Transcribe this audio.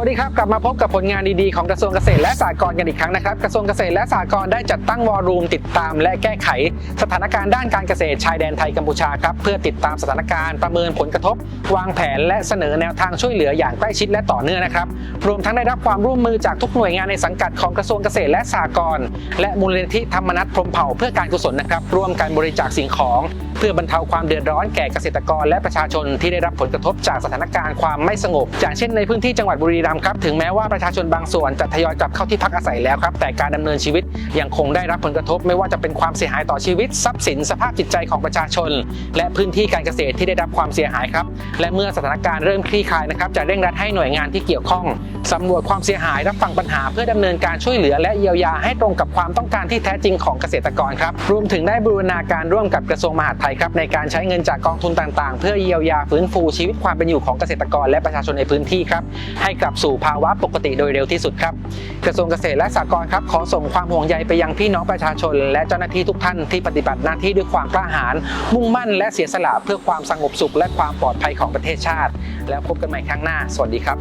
วัสดีครับ กลับมาพบกับผลงานดีๆของกระทรวงเกษตรและสหกรณ์กันอีกครั้งนะครับ กระทรวงเกษตรและสหกรณ์ได้จัดตั้งวอรูมติดตามและแก้ไข สถานการณ์ด้านการเกษตรชายแดนไทยกัมพูชาครับเพื่อติดตามสถานการณ์ประเมินผลกระทบ วางแผนและเสนอแนวทางช่วยเหลืออย่างใกล้ชิดและต่อเนื่องนะครับรวมทั้งได้รับความร่วมมือจากทุกหน่วยงานในสังกัดของกระทรวงเกษตรและสหกรณ์และมูลนิธิธรรมนัตพรมเผ่าเพื่อการกุศลนะครับร่วมกันบริจาคสิ่งของเพื่อบรรเทาความเดือดร้อนแก่เกษตรกรและประชาชนที่ได้รับผลกระทบจากสถานการณ์ความไม่สงบ อย่างเช่นในพื้นที่จังหวัดบุรีรัมย์ครับถึงแม้ว่าประชาชนบางส่วนจะทยอยกลับเข้าที่พักอาศัยแล้วครับแต่การดำเนินชีวิตยังคงได้รับผลกระทบ ไม่ว่าจะเป็นความเสียหายต่อชีวิตทรัพย์สินสภาพจิตใจของประชาชน และพื้นที่การเกษตรที่ได้รับความเสียหายครับและเมื่อสถานการณ์เริ่มคลี่คลายนะครับจะเร่งรัดให้หน่วยงานที่เกี่ยวข้องสำรวจความเสียหายรับฟังปัญหา เพื่อดำเนินการช่วยเหลือ และเยียวยาให้ตรงกับความต้องการที่แท้จริงของเกษตรกรครับรวมถึงได้บูรณาการร่วมกับกระทรวงมหาดไทยครับในการใช้เงินจากกองทุนต่างๆ เพื่อเยียวยาฟื้นฟูชีวิตความเป็นอยู่ของเกษตรกรและประชาชนในพื้นที่ครับให้กลับสู่ภาวะปกติโดยเร็วที่สุดครับกระทรวงเกษตรและสหกรณ์ครับขอส่งความห่วงใยไปยังพี่น้องประชาชน และเจ้าหน้าที่ทุกท่านที่ปฏิบัติหน้าที่ด้วยความกล้าหาญมุ่งมั่น และเสียสละเพื่อความสงบสุข และความปลอดภัยของประเทศชาติ แล้วพบกันใหม่ครั้งหน้า สวัสดีครับ